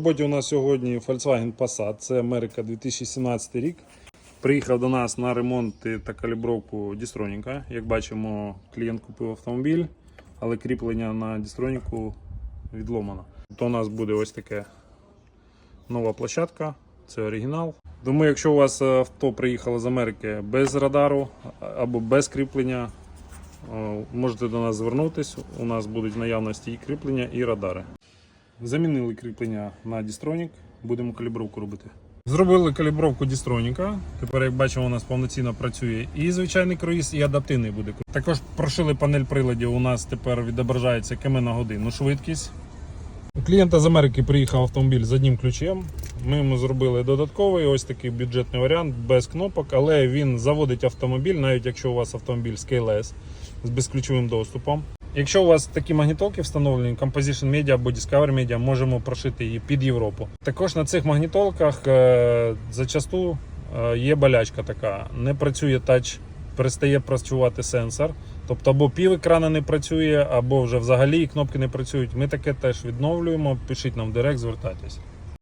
Роботі у нас сьогодні Volkswagen Passat, це Америка 2017 рік. Приїхав до нас на ремонт та калібровку Дістроніка. Як бачимо, клієнт купив автомобіль, але кріплення на Дістроніку відломано. То у нас буде ось таке нова площадка, це оригінал. Тому, якщо у вас авто приїхало з Америки без радару або без кріплення, можете до нас звернутися. У нас будуть наявності і кріплення, і радари. Замінили кріплення на Дістронік, будемо калібровку робити. Зробили калібровку Дістроніка. Тепер, як бачимо, у нас повноцінно працює і звичайний круїз, і адаптивний буде. Також прошили панель приладів. У нас тепер відображається км на годину швидкість. У клієнта з Америки приїхав автомобіль з одним ключем. Ми йому зробили додатковий ось такий бюджетний варіант без кнопок, але він заводить автомобіль, навіть якщо у вас автомобіль з KLS з безключовим доступом. Якщо у вас такі магнітолки встановлені, Composition Media або Discover Media, можемо прошити її під Європу. Також на цих магнітолках е, зачасту е, є болячка така. Не працює тач, перестає працювати сенсор. Тобто або пів екрана не працює, або вже взагалі кнопки не працюють. Ми таке теж відновлюємо. Пишіть нам в директ, звертайтесь.